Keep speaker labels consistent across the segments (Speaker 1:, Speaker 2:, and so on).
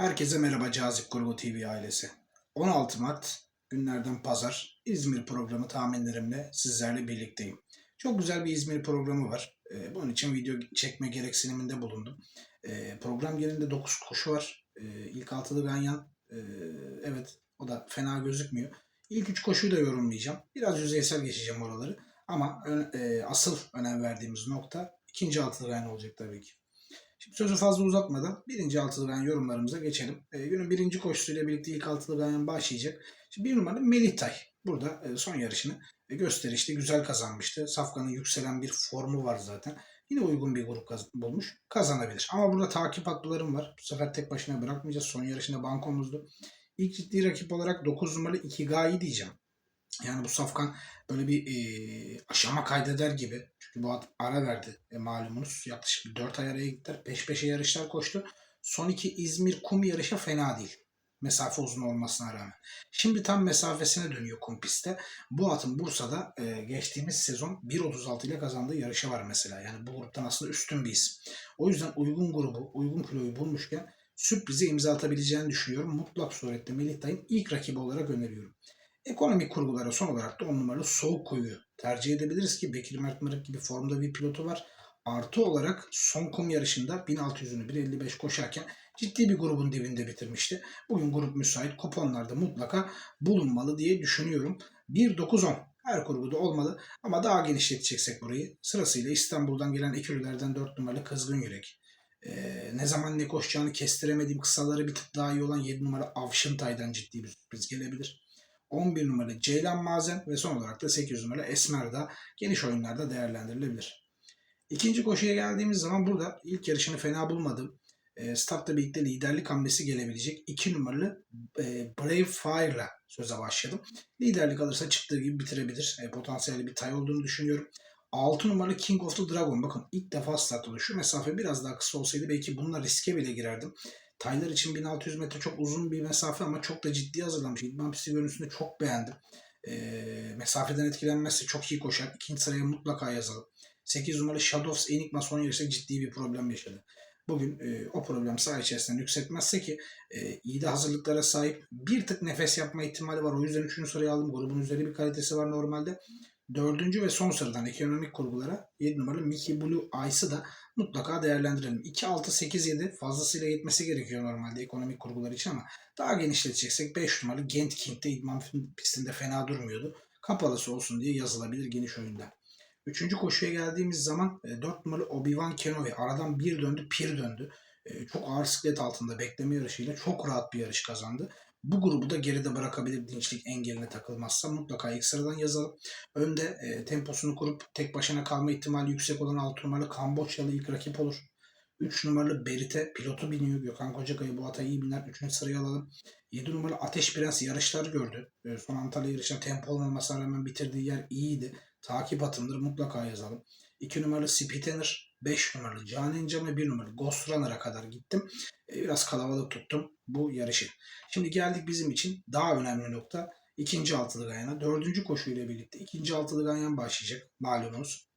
Speaker 1: Herkese merhaba Cazip Grubu TV ailesi. 16 Mart günlerden pazar İzmir programı tahminlerimle sizlerle birlikteyim. Çok güzel bir İzmir programı var. Ee, bunun için video çekme gereksiniminde bulundum. Ee, program yerinde 9 koşu var. Ee, ilk altılı Ganyan. Evet o da fena gözükmüyor. İlk 3 koşuyu da yorumlayacağım. Biraz yüzeysel geçeceğim oraları. Ama e, asıl önem verdiğimiz nokta ikinci altılı Ganyan olacak tabii ki. Şimdi sözü fazla uzatmadan birinci altılı ganyan yorumlarımıza geçelim. E, günün birinci koşusuyla birlikte ilk altılı ganyan başlayacak. Şimdi bir numara Melih Tay. Burada e, son yarışını e, gösterişli güzel kazanmıştı. Safkan'ın yükselen bir formu var zaten. Yine uygun bir grup bulmuş. Kazanabilir. Ama burada takip haklarım var. Bu sefer tek başına bırakmayacağız. Son yarışında bankomuzdu. İlk ciddi rakip olarak 9 numaralı Ikigai diyeceğim. Yani bu Safkan böyle bir e, aşama kaydeder gibi. Çünkü bu at ara verdi e, malumunuz. Yaklaşık bir 4 ay araya gittiler. Peş peşe yarışlar koştu. Son iki İzmir kum yarışı fena değil. Mesafe uzun olmasına rağmen. Şimdi tam mesafesine dönüyor kum pistte. Bu atın Bursa'da e, geçtiğimiz sezon 1.36 ile kazandığı yarışı var mesela. Yani bu gruptan aslında üstün bir isim. O yüzden uygun grubu, uygun kiloyu bulmuşken sürprize imza atabileceğini düşünüyorum. Mutlak surette Melih Dayı'nın ilk rakibi olarak öneriyorum. Ekonomik kurgulara son olarak da 10 numaralı Soğuk Koyu'yu tercih edebiliriz ki Bekir Mert Mırık gibi formda bir pilotu var. Artı olarak son kum yarışında 1600'ünü 1.55 koşarken ciddi bir grubun dibinde bitirmişti. Bugün grup müsait kuponlarda mutlaka bulunmalı diye düşünüyorum. 1.9-10 her grubu da olmalı ama daha genişleteceksek burayı sırasıyla İstanbul'dan gelen ekürülerden 4 numaralı Kızgın Yürek. Ee, ne zaman ne koşacağını kestiremediğim kısaları bir tık daha iyi olan 7 numara Avşıntay'dan ciddi bir sürpriz gelebilir. 11 numaralı Ceylan Mazen ve son olarak da 8 numaralı Esmer da geniş oyunlarda değerlendirilebilir. İkinci koşuya geldiğimiz zaman burada ilk yarışını fena bulmadım. E, startla birlikte liderlik hamlesi gelebilecek 2 numaralı e, Brave Fire'la söze başladım. Liderlik alırsa çıktığı gibi bitirebilir. E, potansiyelli bir tay olduğunu düşünüyorum. 6 numaralı King of the Dragon. Bakın ilk defa start oluyor. Şu mesafe biraz daha kısa olsaydı belki bununla riske bile girerdim. Taylar için 1600 metre çok uzun bir mesafe ama çok da ciddi hazırlanmış. İdman pisti görüntüsünü çok beğendim. E, mesafeden etkilenmezse çok iyi koşar. İkinci sıraya mutlaka yazalım. 8 numaralı Shadows Enigma son yarışta ciddi bir problem yaşadı. Bugün e, o problem saha içerisinde yükseltmezse ki e, iyi de hazırlıklara sahip bir tık nefes yapma ihtimali var. O yüzden 3. sıraya aldım. Grubun üzeri bir kalitesi var normalde. Dördüncü ve son sıradan ekonomik kurgulara 7 numaralı Mickey Blue Ice'ı da mutlaka değerlendirelim. 2, 6, 8, 7 fazlasıyla yetmesi gerekiyor normalde ekonomik kurgular için ama daha genişleteceksek 5 numaralı Gent King'de idman pistinde fena durmuyordu. Kapalısı olsun diye yazılabilir geniş oyunda. Üçüncü koşuya geldiğimiz zaman 4 numaralı Obi-Wan Kenobi aradan bir döndü, pir döndü. E, Çok ağır siklet altında bekleme yarışıyla çok rahat bir yarış kazandı. Bu grubu da geride bırakabilir dinçlik engeline takılmazsa mutlaka ilk sıradan yazalım. Önde e, temposunu kurup tek başına kalma ihtimali yüksek olan 6 numaralı Kamboçyalı ilk rakip olur. 3 numaralı Berit'e pilotu biniyor. Gökhan Kocakaya bu ata iyi biner. 3. sıraya alalım. 7 numaralı Ateş Prens yarışlar gördü. E, son Antalya yarışında tempo olmamasına rağmen bitirdiği yer iyiydi. Takip atımdır mutlaka yazalım. 2 numaralı Spitener, 5 numaralı Caninca ve 1 numaralı Ghost Runner'a kadar gittim. E, Biraz kalabalık tuttum bu yarışı. Şimdi geldik bizim için daha önemli nokta ikinci altılı ganyana. Dördüncü koşuyla birlikte ikinci altılı ganyan başlayacak malumunuz.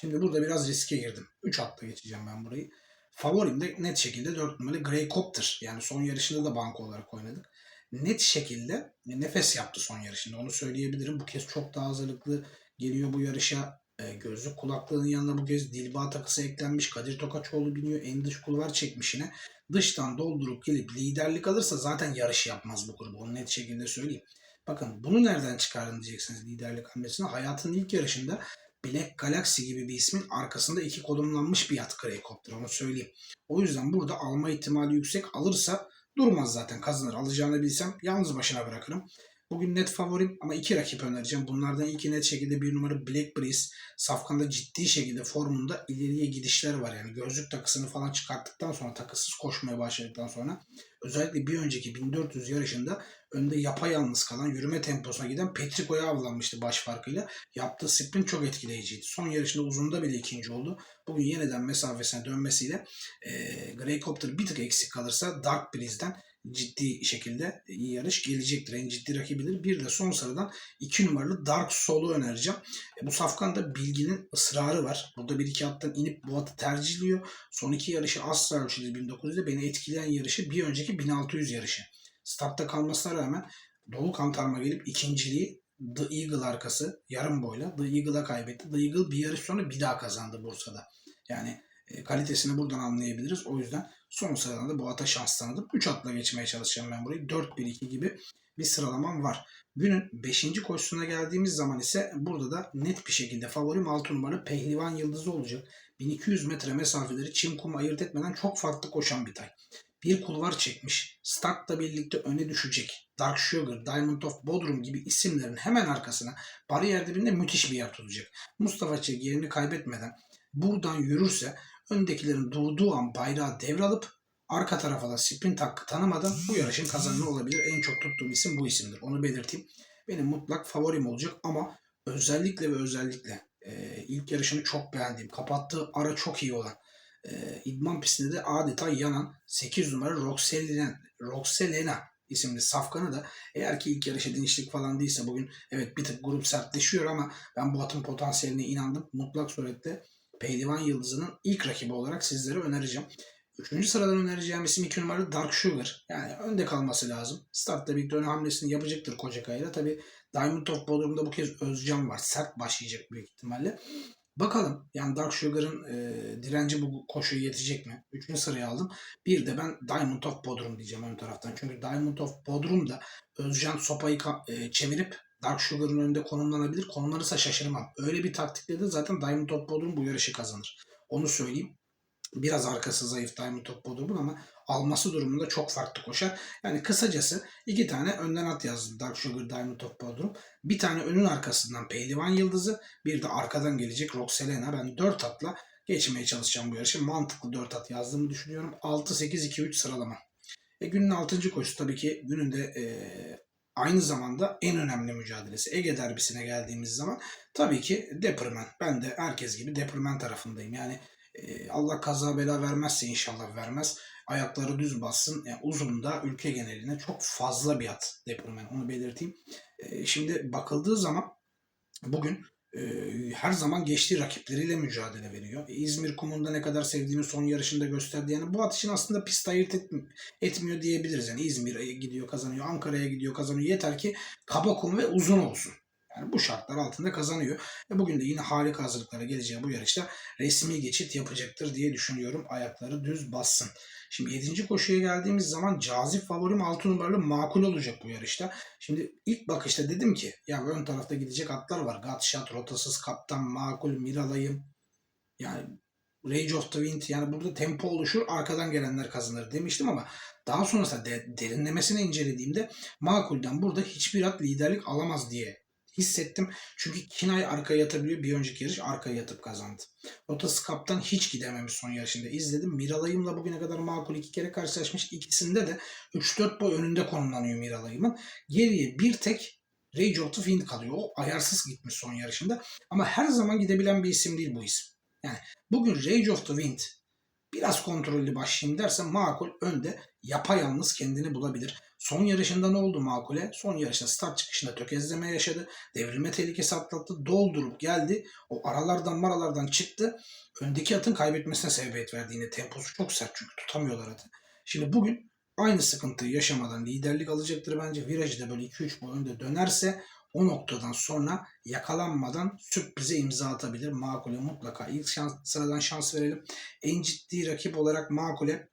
Speaker 1: Şimdi burada biraz riske girdim. 3 hatta geçeceğim ben burayı. Favorim de net şekilde 4 numaralı Grey Copter. Yani son yarışında da banko olarak oynadık. Net şekilde nefes yaptı son yarışında. Onu söyleyebilirim. Bu kez çok daha hazırlıklı geliyor bu yarışa. E, gözlük kulaklığının yanına bu kez dilbağ takısı eklenmiş. Kadir Tokaçoğlu biniyor. En dış kulvar çekmiş yine. Dıştan doldurup gelip liderlik alırsa zaten yarış yapmaz bu grubu. Onu net şekilde söyleyeyim. Bakın bunu nereden çıkardın diyeceksiniz liderlik hamlesine. Hayatın ilk yarışında Black Galaxy gibi bir ismin arkasında iki konumlanmış bir yat Greycopter onu söyleyeyim. O yüzden burada alma ihtimali yüksek. Alırsa durmaz zaten kazanır. Alacağını bilsem yalnız başına bırakırım. Bugün net favorim ama iki rakip önereceğim. Bunlardan ilki net şekilde bir numara Black Breeze. Safkan'da ciddi şekilde formunda ileriye gidişler var. Yani gözlük takısını falan çıkarttıktan sonra takısız koşmaya başladıktan sonra özellikle bir önceki 1400 yarışında önde yapayalnız kalan yürüme temposuna giden Petriko'ya avlanmıştı baş farkıyla. Yaptığı sprint çok etkileyiciydi. Son yarışında uzunda bile ikinci oldu. Bugün yeniden mesafesine dönmesiyle e, Grey bir tık eksik kalırsa Dark Breeze'den ciddi şekilde iyi yarış gelecektir. En ciddi rakibidir. Bir de son sıradan 2 numaralı Dark Soul'u önereceğim. E, bu safkanda bilginin ısrarı var. Burada bir iki attan inip bu atı tercihliyor. Son iki yarışı asla ölçüde 1900'de beni etkileyen yarışı bir önceki 1600 yarışı. Startta kalmasına rağmen dolu kantarma gelip ikinciliği The Eagle arkası yarım boyla The Eagle'a kaybetti. The Eagle bir yarış sonra bir daha kazandı Bursa'da. Yani e, kalitesini buradan anlayabiliriz. O yüzden son sıradan da bu ata şans tanıdım. 3 atla geçmeye çalışacağım ben burayı. 4-1-2 gibi bir sıralamam var. Günün 5. koşusuna geldiğimiz zaman ise burada da net bir şekilde favorim 6 numaralı Pehlivan Yıldızı olacak. 1200 metre mesafeleri çim kum ayırt etmeden çok farklı koşan bir tay. Bir kulvar çekmiş. Startla birlikte öne düşecek. Dark Sugar, Diamond of Bodrum gibi isimlerin hemen arkasına bariyer dibinde müthiş bir yer tutacak. Mustafa Çek yerini kaybetmeden buradan yürürse öndekilerin durduğu an bayrağı devralıp arka tarafa da sprint hakkı tanımadan bu yarışın kazananı olabilir. En çok tuttuğum isim bu isimdir. Onu belirteyim. Benim mutlak favorim olacak ama özellikle ve özellikle e, ilk yarışını çok beğendiğim, kapattığı ara çok iyi olan e, idman pistinde de adeta yanan 8 numara Roxelena, Roxelena isimli safkanı da eğer ki ilk yarışa dinişlik falan değilse bugün evet bir tık grup sertleşiyor ama ben bu atın potansiyeline inandım. Mutlak surette Pehlivan Yıldızı'nın ilk rakibi olarak sizlere önereceğim. Üçüncü sıradan önereceğim isim 2 numaralı Dark Sugar. Yani önde kalması lazım. Startta birlikte ön hamlesini yapacaktır Kocakay'la. Tabi Diamond of Bodrum'da bu kez Özcan var. Sert başlayacak büyük ihtimalle. Bakalım yani Dark Sugar'ın e, direnci bu koşuya yetecek mi? Üçüncü sıraya aldım. Bir de ben Diamond of Bodrum diyeceğim ön taraftan. Çünkü Diamond of Bodrum'da Özcan sopayı e, çevirip Dark Sugar'ın önünde konumlanabilir. Konumlanırsa şaşırmam. Öyle bir taktikle de zaten Diamond of Bodrum bu yarışı kazanır. Onu söyleyeyim. Biraz arkası zayıf Diamond of Bodrum'un ama alması durumunda çok farklı koşar. Yani kısacası iki tane önden at yazdım. Dark Sugar, Diamond of Bodrum. Bir tane önün arkasından Pehlivan Yıldızı. Bir de arkadan gelecek Roxelena. Ben dört atla geçmeye çalışacağım bu yarışı. Mantıklı dört at yazdığımı düşünüyorum. 6-8-2-3 sıralama. E, günün 6. koşusu tabii ki günün de e, aynı zamanda en önemli mücadelesi. Ege derbisine geldiğimiz zaman tabii ki Deprimen. Ben de herkes gibi Deprimen tarafındayım. Yani e, Allah kaza bela vermezse inşallah vermez. Ayakları düz bassın. Yani uzun da ülke geneline çok fazla bir at Deprimen. Onu belirteyim. E, şimdi bakıldığı zaman bugün e, her zaman geçtiği rakipleriyle mücadele veriyor. E, İzmir kumunda ne kadar sevdiğini son yarışında gösterdi. Yani bu atışın aslında pist ayırt etmi- etmiyor diyebiliriz. Yani İzmir'e gidiyor kazanıyor, Ankara'ya gidiyor kazanıyor. Yeter ki kaba kum ve uzun olsun. Yani bu şartlar altında kazanıyor. Ve bugün de yine harika hazırlıklara geleceği bu yarışta resmi geçit yapacaktır diye düşünüyorum. Ayakları düz bassın. Şimdi 7. koşuya geldiğimiz zaman cazip favorim 6 numaralı makul olacak bu yarışta. Şimdi ilk bakışta dedim ki ya ön tarafta gidecek atlar var. Gatshot, Rotasız, Kaptan, Makul, Miralayım. Yani Rage of the Wind yani burada tempo oluşur arkadan gelenler kazanır demiştim ama daha sonrasında de, derinlemesine incelediğimde Makul'den burada hiçbir at liderlik alamaz diye hissettim. Çünkü Kinay arkaya yatabiliyor. Bir önceki yarış arkaya yatıp kazandı. Rotası kaptan hiç gidememiş son yarışında. izledim. Miralay'ımla bugüne kadar makul iki kere karşılaşmış. İkisinde de 3-4 boy önünde konumlanıyor Miralay'ımın. Geriye bir tek Rage of the Fiend kalıyor. O ayarsız gitmiş son yarışında. Ama her zaman gidebilen bir isim değil bu isim. Yani bugün Rage of the Wind biraz kontrollü başlayayım dersen makul önde yapayalnız kendini bulabilir. Son yarışında ne oldu Makule? Son yarışta start çıkışında tökezleme yaşadı. Devrilme tehlikesi atlattı. Doldurup geldi. O aralardan maralardan çıktı. Öndeki atın kaybetmesine sebebiyet verdi. Yine temposu çok sert çünkü tutamıyorlar atı. Şimdi bugün aynı sıkıntıyı yaşamadan liderlik alacaktır bence. Virajı da böyle 2-3 boy önde dönerse o noktadan sonra yakalanmadan sürprize imza atabilir. Makule mutlaka ilk şans, sıradan şans verelim. En ciddi rakip olarak Makule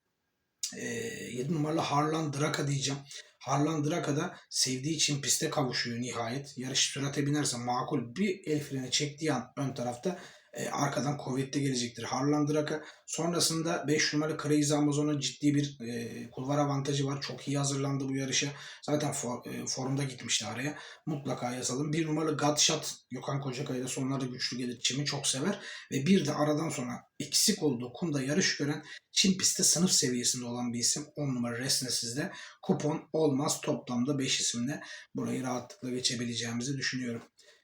Speaker 1: e, 7 numaralı Harlan Draka diyeceğim. Harlan Draka da sevdiği için piste kavuşuyor nihayet. Yarış sürate binerse makul bir el freni çektiği an ön tarafta e, arkadan kuvvetli gelecektir. Harlan Draka sonrasında 5 numaralı Crazy Amazon'un ciddi bir e, kulvar avantajı var. Çok iyi hazırlandı bu yarışa. Zaten for, e, forumda gitmişti araya. Mutlaka yazalım. 1 numaralı Godshot Gökhan Kocakay'da sonlarda güçlü gelir. Çim'i çok sever. Ve bir de aradan sonra eksik olduğu kumda yarış gören Çin pistte sınıf seviyesinde olan bir isim. 10 numara Resnesiz'de. Kupon olmaz toplamda 5 isimle burayı rahatlıkla geçebileceğimizi düşünüyorum.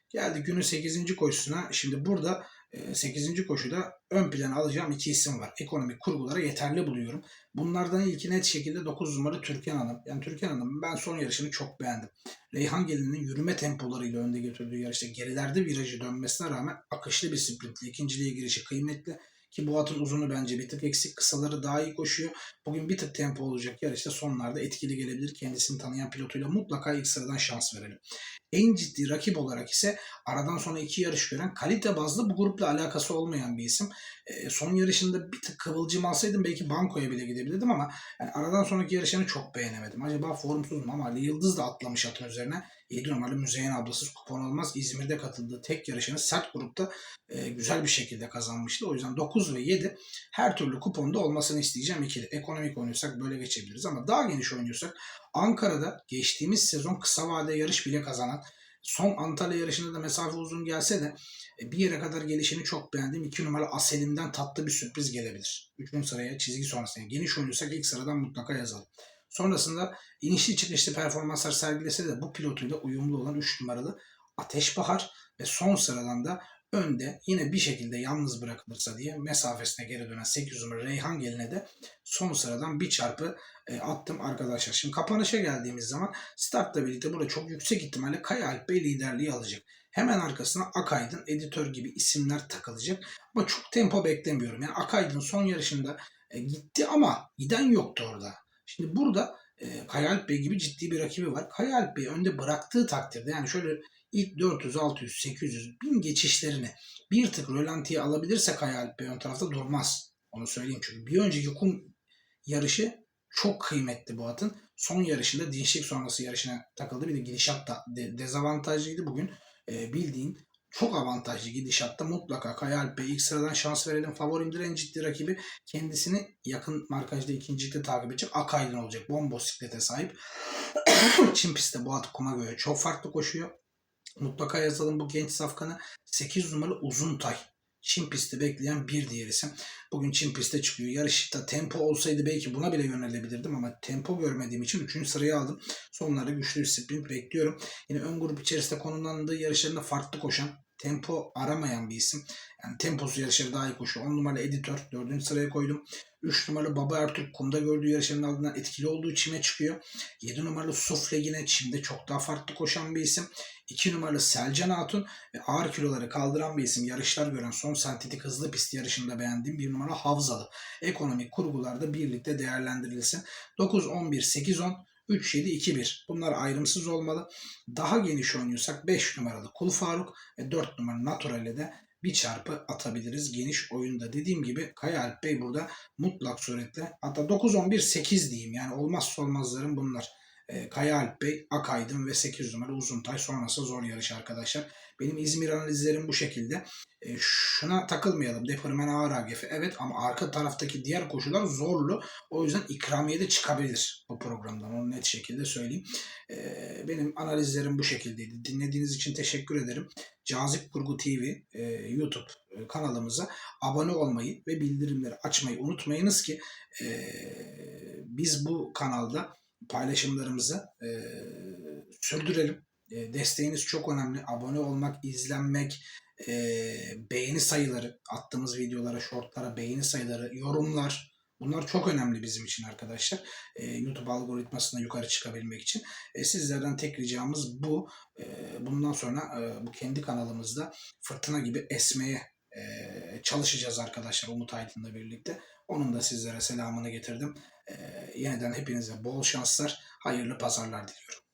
Speaker 1: Geldi günün 8. koşusuna. Şimdi burada 8. koşuda ön plana alacağım iki isim var. Ekonomik kurgulara yeterli buluyorum. Bunlardan ilki net şekilde 9 numara Türkan Hanım. Yani Türkan Hanım ben son yarışını çok beğendim. Reyhan Gelin'in yürüme tempolarıyla önde götürdüğü yarışta gerilerde virajı dönmesine rağmen akışlı bir sprintle ikinciliğe girişi kıymetli. Ki bu atın uzunu bence bir tık eksik. Kısaları daha iyi koşuyor. Bugün bir tık tempo olacak yarışta sonlarda etkili gelebilir. Kendisini tanıyan pilotuyla mutlaka ilk sıradan şans verelim. En ciddi rakip olarak ise aradan sonra iki yarış gören kalite bazlı bu grupla alakası olmayan bir isim. E, son yarışında bir tık kıvılcım alsaydım belki bankoya bile gidebilirdim ama yani aradan sonraki yarışını çok beğenemedim. Acaba formsuz mu ama Ali Yıldız da atlamış atın üzerine. 7 numaralı Müzeyyen ablasız kupon olmaz. İzmir'de katıldığı tek yarışını sert grupta e, güzel bir şekilde kazanmıştı. O yüzden 9 ve 7 her türlü kuponda olmasını isteyeceğim ikili. Ekonomik oynuyorsak böyle geçebiliriz ama daha geniş oynuyorsak Ankara'da geçtiğimiz sezon kısa vade yarış bile kazanan son Antalya yarışında da mesafe uzun gelse de e, bir yere kadar gelişini çok beğendim. 2 numara Aselim'den tatlı bir sürpriz gelebilir. 3. sıraya çizgi sonrasında geniş oynuyorsak ilk sıradan mutlaka yazalım. Sonrasında inişli çıkışlı performanslar sergilese de bu pilotuyla uyumlu olan 3 numaralı Ateş Bahar ve son sıradan da önde yine bir şekilde yalnız bırakılırsa diye mesafesine geri dönen 8 numara Reyhan Gelin'e de son sıradan bir çarpı e, attım arkadaşlar. Şimdi kapanışa geldiğimiz zaman startla birlikte burada çok yüksek ihtimalle Kaya Alp Bey liderliği alacak. Hemen arkasına Akaydın, Editör gibi isimler takılacak. Ama çok tempo beklemiyorum. Yani Akaydın son yarışında e, gitti ama giden yoktu orada. Şimdi burada e, Kaya Alp Bey gibi ciddi bir rakibi var. Kaya Alp Bey önde bıraktığı takdirde yani şöyle ilk 400, 600, 800 bin geçişlerini bir tık rölantiye alabilirse Kaya Alp Bey ön tarafta durmaz. Onu söyleyeyim çünkü bir önceki kum yarışı çok kıymetli bu atın. Son yarışında dinçlik sonrası yarışına takıldı. Bir de gidişat da de- dezavantajlıydı bugün. E, bildiğin çok avantajlı gidişatta mutlaka Kaya Alp Bey ilk sıradan şans verelim. Favorimdir en ciddi rakibi. Kendisini yakın markajda ikincilikte takip edecek. Akaydın olacak. Bombo siklete sahip. Çin pistte bu at kuma göre çok farklı koşuyor. Mutlaka yazalım bu genç safkanı. 8 numaralı Uzuntay. Çin pisti bekleyen bir diğer isim. Bugün Çin pistte çıkıyor. Yarışta tempo olsaydı belki buna bile yönelebilirdim ama tempo görmediğim için 3. sıraya aldım. Sonlarda güçlü bir sprint bekliyorum. Yine ön grup içerisinde konumlandığı yarışlarında farklı koşan, tempo aramayan bir isim. Yani temposu yarışları daha iyi koşuyor. 10 numaralı editör 4. sıraya koydum. 3 numaralı Baba Ertürk kumda gördüğü yarışların ardından etkili olduğu çime çıkıyor. 7 numaralı Sufle yine çimde çok daha farklı koşan bir isim. 2 numaralı Selcan Hatun ve ağır kiloları kaldıran bir isim. Yarışlar gören son sentetik hızlı pist yarışında beğendiğim bir numara Havzalı. Ekonomik kurgularda birlikte değerlendirilsin. 9, 11, 8, 10, 3, 7, 2, 1. Bunlar ayrımsız olmalı. Daha geniş oynuyorsak 5 numaralı Kul Faruk ve 4 numaralı Natural'e de bir çarpı atabiliriz geniş oyunda. Dediğim gibi Kaya Alp Bey burada mutlak suretle hatta 9, 11, 8 diyeyim. Yani olmazsa olmazlarım bunlar. Ee, Kaya Alp Bey, Akaydın ve 8 numara Uzuntay sonrası zor yarış arkadaşlar. Benim İzmir analizlerim bu şekilde. Ee, şuna takılmayalım. Departman ağır AGF. Evet ama arka taraftaki diğer koşular zorlu. O yüzden ikramiye de çıkabilir bu programdan. Onu net şekilde söyleyeyim. Ee, benim analizlerim bu şekildeydi. Dinlediğiniz için teşekkür ederim. Cazip Kurgu TV e, YouTube e, kanalımıza abone olmayı ve bildirimleri açmayı unutmayınız ki e, biz bu kanalda paylaşımlarımızı e, sürdürelim. E, desteğiniz çok önemli. Abone olmak, izlenmek, e, beğeni sayıları, attığımız videolara, shortlara beğeni sayıları, yorumlar bunlar çok önemli bizim için arkadaşlar. E, YouTube algoritmasında yukarı çıkabilmek için. E, sizlerden tek ricamız bu. E, bundan sonra e, bu kendi kanalımızda fırtına gibi esmeye e, çalışacağız arkadaşlar Umut Aydın'la birlikte. Onun da sizlere selamını getirdim. E, yeniden hepinize bol şanslar, hayırlı pazarlar diliyorum.